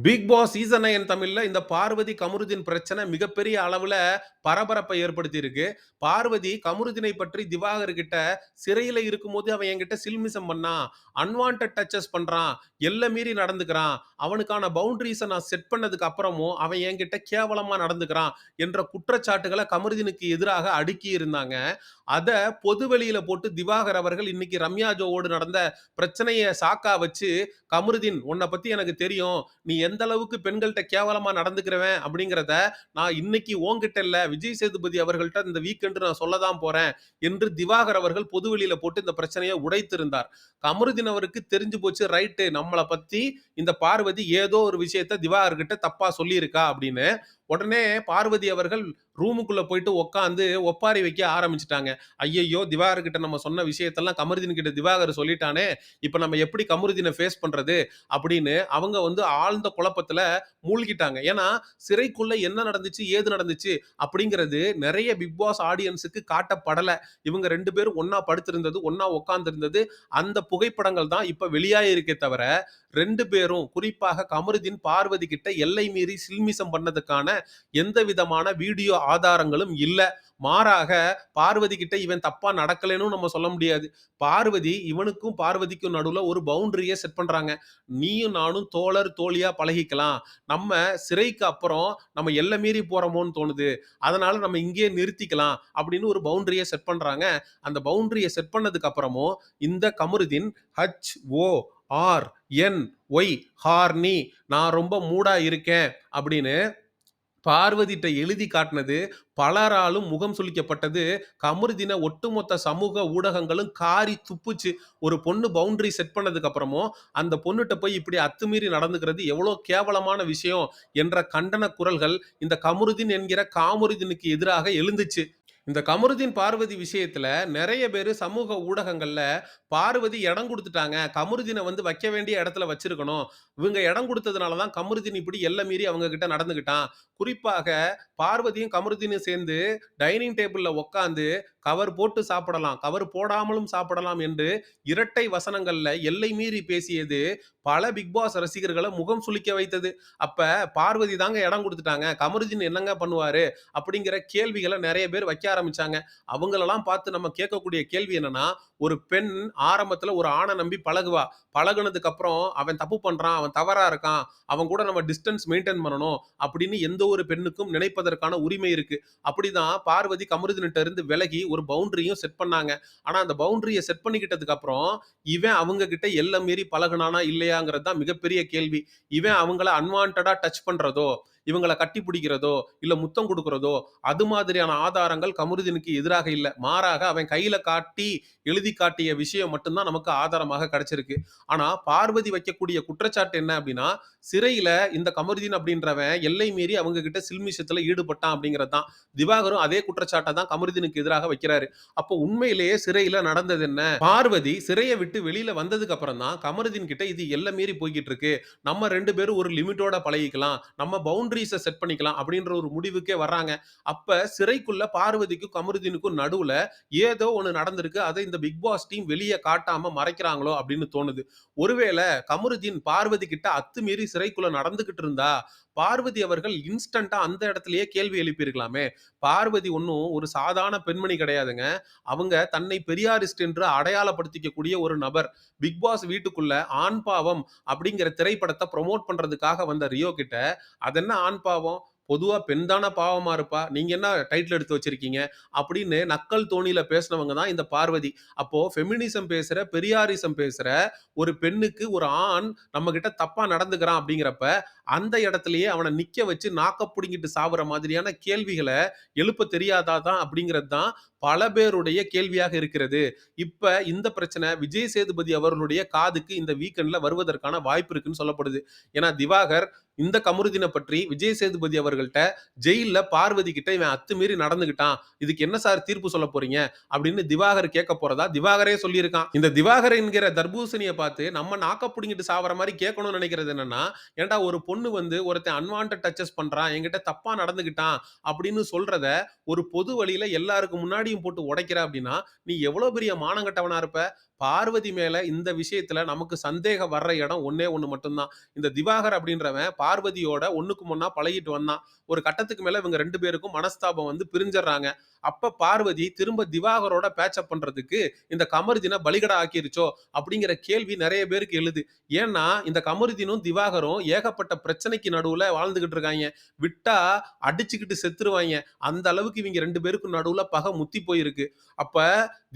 Big Boss season nine தமிழ்ல இந்த பார்வதி, கமருதீன் பிரச்சனை மிகப்பெரிய அளவுல பரபரப்ப ஏற்படுத்தியிருக்கு. பார்வதி கமருதீனை பற்றி திவாகர் கிட்ட சிறையில இருக்கும்போது அவன் என்கிட்ட சில்மிஷம் பண்ணான். அன்வான்ட் டச்சஸ் பண்றான். எல்லை மீறி நடந்துக்கிறான். அவனுக்கான பவுண்டரிஸை நான் செட் பண்ணதுக்கு அப்புறமும் அவன் என்கிட்ட கேவலமா நடந்துக்கிறான் என்ற குற்றச்சாட்டுகளை கமருதீனுக்கு எதிராக அடுக்கி இருந்தாங்க. அதை பொது வெளியில போட்டு திவாகர் அவர்கள் இன்னைக்கு ரம்யா ஜோவோடு நடந்த பிரச்சனையை சாக்கா வச்சு, "கமருதீன் உன்னை பத்தி எனக்கு தெரியும். நீ எந்த அளவுக்கு பெண்கள்கிட்ட கேவலமா நடந்துக்கிறவன் அப்படிங்கிறத நான் இன்னைக்கு உன்கிட்ட இல்ல விஜய் சேதுபதி அவர்கள்ட்ட இந்த வீக்கெண்டு நான் சொல்ல தான் போறேன் என்று திவாகர் அவர்கள் பொதுவெளியில போட்டு இந்த பிரச்சனையை உடைத்திருந்தார். கமருதீன் அவருக்கு தெரிஞ்சு போச்சு ரைட்டு நம்மளை பத்தி இந்த பார்வதி ஏதோ ஒரு விஷயத்த திவாகர் கிட்ட தப்பா சொல்லியிருக்கா அப்படின்னு. உடனே பார்வதி அவர்கள் ரூமுக்குள்ள போயிட்டு உட்காந்து ஒப்பாரி வைக்க ஆரம்பிச்சிட்டாங்க. ஐயையோ திவாகர் கிட்ட நம்ம சொன்ன விஷயத்தெல்லாம் கமருதீன் கிட்ட திவாகர் சொல்லிட்டானே இப்ப நம்ம எப்படி கமருதீனை ஃபேஸ் பண்றது அப்படின்னு அவங்க வந்து ஆழ்ந்த குழப்பத்துல மூழ்கிட்டாங்க. ஏன்னா சிறைக்குள்ள என்ன நடந்துச்சு ஏது நடந்துச்சு அப்படிங்கிறது நிறைய பிக் பாஸ் ஆடியன்ஸுக்கு காட்டப்படல. இவங்க ரெண்டு பேரும் ஒன்னா படுத்திருந்தது ஒன்னா உட்காந்துருந்தது அந்த புகைப்படங்கள் தான் இப்ப வெளியாயிருக்கே தவிர ரெண்டு பேரும் குறிப்பாக கமருதீன் பார்வதி கிட்ட எல்லை மீறி சில்மிசம் பண்ணதுக்கான எந்த விதமான வீடியோ ஆதாரங்களும் இல்லை. மாறாக பார்வதி கிட்ட இவன் தப்பா நடக்கலைன்னு நம்ம சொல்ல முடியாது. பார்வதி இவனுக்கும் பார்வதிக்கும் நடுவில் ஒரு பவுண்டரியை செட் பண்றாங்க. நீயும் நானும் தோழர் தோழியா பழகிக்கலாம். நம்ம சிறைக்கு அப்புறம் நம்ம எல்லை மீறி போறோமோன்னு தோணுது. அதனால நம்ம இங்கேயே நிறுத்திக்கலாம் அப்படின்னு ஒரு பவுண்டரியை செட் பண்றாங்க. அந்த பவுண்டரியை செட் பண்ணதுக்கு அப்புறமும் இந்த Kamarudin H O R N Y horny நான் ரொம்ப மூடா இருக்கேன் அப்படின்னு பார்வதிட்ட எழுதி காட்டினது பலராலும் முகம் சுளிக்கப்பட்டது. கமருதின ஒட்டுமொத்த சமூக ஊடகங்களும் காரி துப்புச்சு. ஒரு பொண்ணு பவுண்டரி செட் பண்ணதுக்கு அப்புறமும் அந்த பொண்ணுகிட்ட போய் இப்படி அத்துமீறி நடந்துக்கிறது எவ்வளோ கேவலமான விஷயம் என்ற கண்டன குரல்கள் இந்த கமருதின் என்கிற காமருதினுக்கு எதிராக எழுந்துச்சு. இந்த கமருதீன் பார்வதி விஷயத்துல நிறைய பேர் சமூக ஊடகங்கள்ல பார்வதி இடம் கொடுத்துட்டாங்க. கமருதீனை வந்து வைக்க வேண்டிய இடத்துல வச்சிருக்கணும். இவங்க இடம் கொடுத்ததுனால தான் கமருதீன் இப்படி எல்லை மீறி அவங்க கிட்ட நடந்துகிட்டான். குறிப்பாக பார்வதியும் கமருதீனும் சேர்ந்து டைனிங் டேபிள்ல உட்காந்து கவர் போட்டு சாப்பிடலாம் கவர் போடாமலும் சாப்பிடலாம் என்று இரட்டை வசனங்கள்ல எல்லை மீறி பேசியது பல பிக் பாஸ் ரசிகர்களை முகம் சுளிக்க வைத்தது. அப்ப பார்வதி தாங்க இடம் கொடுத்துட்டாங்க. கமருஜின் என்னங்க பண்ணுவாரு? அப்படிங்கிற கேள்விகளை நிறைய பேர் வைக்க ஆரம்பிச்சாங்க. அவங்களெல்லாம் பார்த்து நம்ம கேட்கக்கூடிய கேள்வி என்னன்னா ஒரு பெண் ஆரம்பத்துல ஒரு ஆணை நம்பி பழகுவா? பழகுனதுக்கு அப்புறம் அவன் தப்பு பண்றான் அவன் தவறா இருக்கான் அவன் கூட நம்ம டிஸ்டன்ஸ் மெயின்டைன் பண்ணணும் அப்படின்னு எந்த ஒரு பெண்ணுக்கும் நினைப்பதற்கான உரிமை இருக்கு. அப்படிதான் பார்வதி கமருதினிட்ட இருந்து விலகி ஒரு பவுண்டரியும் செட் பண்ணாங்க. ஆனா அந்த பவுண்டரியை செட் பண்ணிக்கிட்டதுக்கு அப்புறம் இவன் அவங்க கிட்ட எல்லை மீறி பழகுனானா இல்லையாங்கிறது தான் மிகப்பெரிய கேள்வி. இவன் அவங்கள அன்வான்டா டச் பண்றதோ இவங்களை கட்டி பிடிக்கிறதோ இல்லை முத்தம் கொடுக்கிறதோ அது மாதிரியான ஆதாரங்கள் கமருதீனுக்கு எதிராக இல்லை. மாறாக அவன் கையில காட்டி எழுதி காட்டிய விஷயம் மட்டும்தான் நமக்கு ஆதாரமாக கிடைச்சிருக்கு. ஆனா பார்வதி வைக்கக்கூடிய குற்றச்சாட்டு என்ன அப்படின்னா சிறையில இந்த கமருதீன் அப்படின்றவன் எல்லை மீறி அவங்க கிட்ட சில்மிஷத்துல ஈடுபட்டான் அப்படிங்கிறது தான் திவாகரும் அதே குற்றச்சாட்டை தான் கமருதீனுக்கு எதிராக வைக்கிறாரு. அப்போ உண்மையிலேயே சிறையில நடந்தது என்ன? பார்வதி சிறையை விட்டு வெளியில வந்ததுக்கு அப்புறம் தான் கமருதீன் கிட்ட இது எல்லை மீறி போய்கிட்டு இருக்கு. நம்ம ரெண்டு பேரும் ஒரு லிமிட்டோட பழகிக்கலாம். நம்ம பவுண்டரிஸை செட் பண்ணிக்கலாம் அப்படின்ற ஒரு முடிவுக்கே வர்றாங்க. அப்ப சிறைக்குள்ள பார்வதிக்கும் கமருதீனுக்கும் நடுவுல ஏதோ ஒண்ணு நடந்திருக்கு. அதை இந்த பிக் பாஸ் டீம் வெளியே காட்டாம மறைக்கிறாங்களோ அப்படின்னு தோணுது. ஒருவேளை கமருதீன் பார்வதி கிட்ட அத்துமீறி சிறைக்குள்ள நடந்துகிட்டு இருந்தா பார்வதி அவர்கள் இன்ஸ்டன்டா அந்த இடத்துலயே கேள்வி எழுப்பியிருக்கலாமே. பார்வதி ஒன்றும் ஒரு சாதாரண பெண்மணி கிடையாதுங்க. அவங்க தன்னை பெரியாரிஸ்ட் என்று அடையாளப்படுத்திக்கக்கூடிய ஒரு நபர். பிக் பாஸ் வீட்டுக்குள்ள ஆண் பாவம் அப்படிங்கிற திரைப்படத்தை ப்ரொமோட் பண்றதுக்காக வந்த ரியோ கிட்ட அதென்ன ஆண் பாவம்? பொதுவாக பெண் தானே பாவமாக இருப்பா? நீங்கள் என்ன டைட்டில் எடுத்து வச்சிருக்கீங்க? அப்படின்னு நக்கல் தோணியில் பேசினவங்க தான் இந்த பார்வதி. அப்போ ஃபெமினிசம் பேசுகிற பெரியாரிசம் பேசுகிற ஒரு பெண்ணுக்கு ஒரு ஆண் நம்ம தப்பாக நடந்துக்கிறான் அப்படிங்கிறப்ப அந்த இடத்துலயே அவனை நிக்க வச்சு நாக்க புடுங்கிட்டு சாவுற மாதிரியான கேள்விகளை எழுப்ப தெரியாதா தான் அப்படிங்கிறது தான் பல பேருடைய கேள்வியாக இருக்கிறது. இப்ப இந்த பிரச்சனை விஜய் சேதுபதி அவர்களுடைய காதுக்கு இந்த வீக்கெண்ட்ல வருவதற்கான வாய்ப்பு இருக்குன்னு சொல்லப்படுது. ஏன்னா திவாகர் இந்த கமருதினை பற்றி விஜய் சேதுபதி அவர்கள்ட்ட ஜெயில்ல பார்வதி கிட்ட இவன் அத்துமீறி நடந்துகிட்டான். இதுக்கு என்ன சார் தீர்ப்பு சொல்ல போறீங்க? அப்படின்னு திவாகர் கேட்க போறதா திவாகரே சொல்லியிருக்கான். இந்த திவாகர் என்கிற தர்பூசணியை பார்த்து நம்ம நாக்க புடுங்கிட்டு சாவற மாதிரி கேட்கணும்னு நினைக்கிறது என்னன்னா ஏன்டா ஒரு பொண்ணு வந்து ஒருத்தன் அன்வான்ட் டச்சஸ் பண்றான் என்கிட்ட தப்பா நடந்துகிட்டான் அப்படின்னு சொல்றத ஒரு பொது வழியில எல்லாருக்கும் முன்னாடியும் போட்டு உடைக்கிற அப்படின்னா நீ எவ்வளவு பெரிய மானங்கட்டவனா இருப்ப பார்வதி மேல இந்த விஷயத்துல நமக்கு சந்தேகம் வர்ற இடம் ஒன்னே ஒண்ணு மட்டும்தான் இந்த திவாகர் அப்படின்றவன் பார்வதியோட ஒண்ணுக்கு முன்னா பழகிட்டு வந்தான். ஒரு கட்டத்துக்கு மேல இவங்க ரெண்டு பேருக்கும் மனஸ்தாபம் வந்து பிரிஞ்சிடுறாங்க. அப்ப பார்வதி திரும்ப திவாகரோட பேச்சப் பண்றதுக்கு இந்த கமருதினை பலிகடா ஆக்கிருச்சோ அப்படிங்கிற கேள்வி நிறைய பேருக்கு எழுது. ஏன்னா இந்த கமருதினும் திவாகரும் ஏகப்பட்ட பிரச்சனைக்கு நடுவுல வாழ்ந்துகிட்டு இருக்காங்க விட்டா அடிச்சுக்கிட்டு செத்துருவாங்க அந்த அளவுக்கு இவங்க ரெண்டு பேருக்கும் நடுவுல பகை முத்தி போயிருக்கு. அப்ப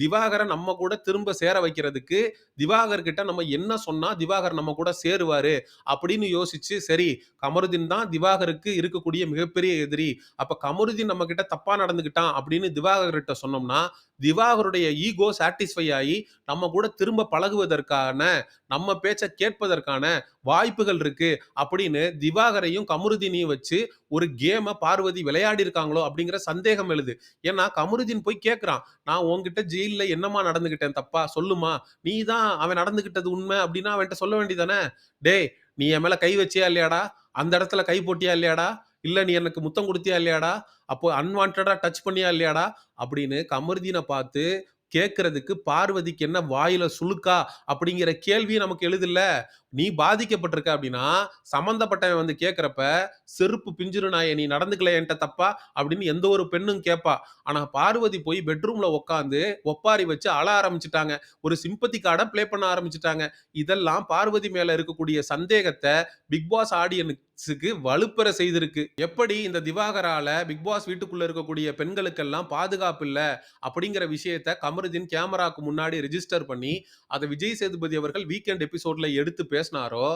திவாகரை நம்ம கூட திரும்ப சேர வைக்கிறதுக்கு, திவாகர் கிட்ட நம்ம என்ன சொன்னா திவாகர் நம்ம கூட சேருவாரு அப்படின்னு யோசிச்சு, சரி கமருதீன் தான் திவாகருக்கு இருக்கக்கூடிய மிகப்பெரிய எதிரி. அப்ப கமருதீன் நம்ம கிட்ட தப்பா நடந்துக்கிட்டான் அப்படின்னு திவாகர்கிட்ட சொன்னோம்னா, திவாகருடைய ஈகோ சாட்டிஸ்ஃபை ஆகி நம்ம கூட திரும்ப பழகுவதற்கான, நம்ம பேச்சை கேட்பதற்கான வாய்ப்புகள் இருக்கு அப்படின்னு திவாகரையும், கமருதீனையும் வச்சு ஒரு கேமை பார்வதி விளையாடியிருக்காங்களோ அப்படிங்கிற சந்தேகம் எழுது. ஏன்னா கமருதீன் போய் கேட்குறான் நான் உன்கிட்ட ஜெயில்ல என்னம்மா நடந்துக்கிட்டேன் தப்பா? சொல்லுமா நீ தான் அவன் நடந்துக்கிட்டது உண்மை அப்படின்னா அவன்கிட்ட சொல்ல வேண்டியதானே தானே. டேய் நீ என் மேலே கை வச்சியா இல்லையாடா? அந்த இடத்துல கை போட்டியா இல்லையாடா? இல்ல நீ எனக்கு முத்தம் கொடுத்தியா இல்லையாடா? அப்போ அன்வான்டா டச் பண்ணியா இல்லையாடா? அப்படின்னு கமருதீனை பார்த்து கேட்கறதுக்கு பார்வதிக்கு என்ன வாயில சுழுக்கா அப்படிங்கிற கேள்வி நமக்கு எழுதில்ல நீ பாதிக்கப்பட்டிருக்க அப்படின்னா, சம்மந்தப்பட்டவன் வந்து கேட்கிறப்ப, செருப்பு பிஞ்சிரு நாயே நீ நடந்துக்கல என்கிட்ட தப்பா? அப்படின்னு எந்த ஒரு பெண்ணும் கேட்பா. ஆனா பார்வதி போய் பெட்ரூம்ல உட்காந்து ஒப்பாரி வச்சு அழ ஆரம்பிச்சுட்டாங்க. ஒரு சிம்பத்தி கார்டை ப்ளே பண்ண ஆரம்பிச்சுட்டாங்க. இதெல்லாம் பார்வதி மேல இருக்கக்கூடிய சந்தேகத்தை பிக் பாஸ் ஆடியன்ஸ்க்கு வலுப்பெற செய்திருக்கு. எப்படி இந்த திவாகரால பிக் பாஸ் வீட்டுக்குள்ள இருக்கக்கூடிய பெண்களுக்கெல்லாம் பாதுகாப்பு இல்லை அப்படிங்கிற விஷயத்த கமருதீன் கேமராக்கு முன்னாடி ரிஜிஸ்டர் பண்ணி, அதை விஜய் சேதுபதி அவர்கள் வீக்கெண்ட் எபிசோட்ல எடுத்து பேசினாரோ,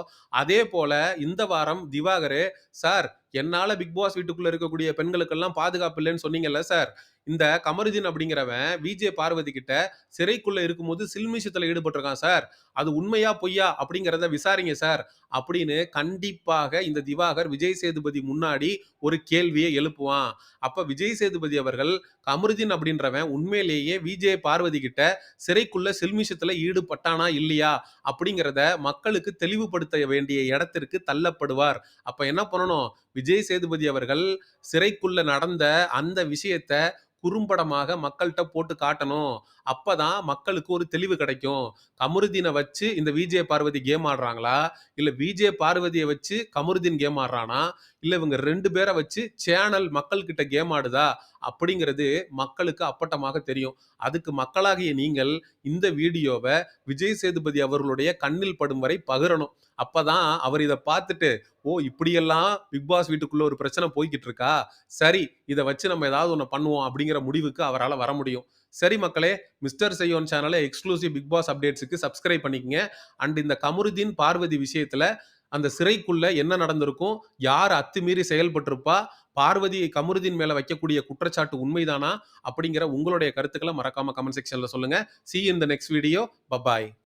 அதே போல இந்த வாரம் திவாகரே சார் என்னால் பிக் பாஸ் வீட்டுக்குள்ளே இருக்கக்கூடிய பெண்களுக்கெல்லாம் பாதுகாப்பு இல்லைன்னு சொன்னீங்கல்ல சார். இந்த கமருதீன் அப்படிங்கிறவன் விஜே பார்வதி கிட்ட சிறைக்குள்ள இருக்கும்போது சில்மிஷத்துல ஈடுபட்டிருக்கான் சார். அது உண்மையா? பொய்யா? அப்படிங்கிறத விசாரிங்க சார். அப்படின்னு கண்டிப்பாக இந்த திவாகர் விஜய் சேதுபதி முன்னாடி ஒரு கேள்வியை எழுப்புவான். அப்ப விஜய் சேதுபதி அவர்கள் கமருதீன் அப்படின்றவன் உண்மையிலேயே விஜே பார்வதி கிட்ட சிறைக்குள்ள செல்மிஷத்துல ஈடுபட்டானா? இல்லையா? அப்படிங்கிறத மக்களுக்கு தெளிவுபடுத்த வேண்டிய இடத்திற்கு தள்ளப்படுவார். அப்ப என்ன பண்ணணும்? விஜய் சேதுபதி அவர்கள் சிறைக்குள்ள நடந்த அந்த விஷயத்த குறும்படமாக மக்கள்கிட்ட போட்டு காட்டணும். அப்பதான் மக்களுக்கு ஒரு தெளிவு கிடைக்கும். கமருதீனை வச்சு இந்த விஜே பார்வதி கேம் ஆடுறாங்களா? இல்ல விஜே பார்வதியை வச்சு கமருதீன் கேம் ஆடுறானா? இல்ல இவங்க ரெண்டு பேரை வச்சு சேனல் மக்கள்கிட்ட கேம் ஆடுதா? அப்படிங்கிறது மக்களுக்கு அப்பட்டமாக தெரியும். அதுக்கு மக்களாகிய நீங்கள் இந்த வீடியோவை விஜய் சேதுபதி அவர்களுடைய கண்ணில் படும் வரை பகிரணும். அப்பதான் அவர் இதை பார்த்துட்டு, ஓ! இப்படியெல்லாம் பிக் பாஸ் வீட்டுக்குள்ள ஒரு பிரச்சனை போய்க்கிட்டு இருக்கா? சரி இதை வச்சு நம்ம ஏதாவது ஒன்று பண்ணுவோம் அப்படிங்கிற முடிவுக்கு அவரால் வர முடியும். சரி மக்களே, மிஸ்டர் செய்யோன் சேனலை எக்ஸ்க்ளூசிவ் பிக் பாஸ் அப்டேட்ஸுக்கு சப்ஸ்கிரைப் பண்ணிக்கங்க. அண்ட் இந்த கமருதீன், பார்வதி விஷயத்தில் அந்த சிறைக்குள்ள என்ன நடந்திருக்கும்? யார் அத்துமீறி செயல்பட்டிருப்பா? பார்வதி கமருதீன் மேல வைக்கக்கூடிய குற்றச்சாட்டு உண்மைதானா? அப்படிங்கிற உங்களுடைய கருத்துக்களை மறக்காம கமெண்ட் செக்ஷன்ல சொல்லுங்க. சி இந்த நெக்ஸ்ட் வீடியோ. பபாய்.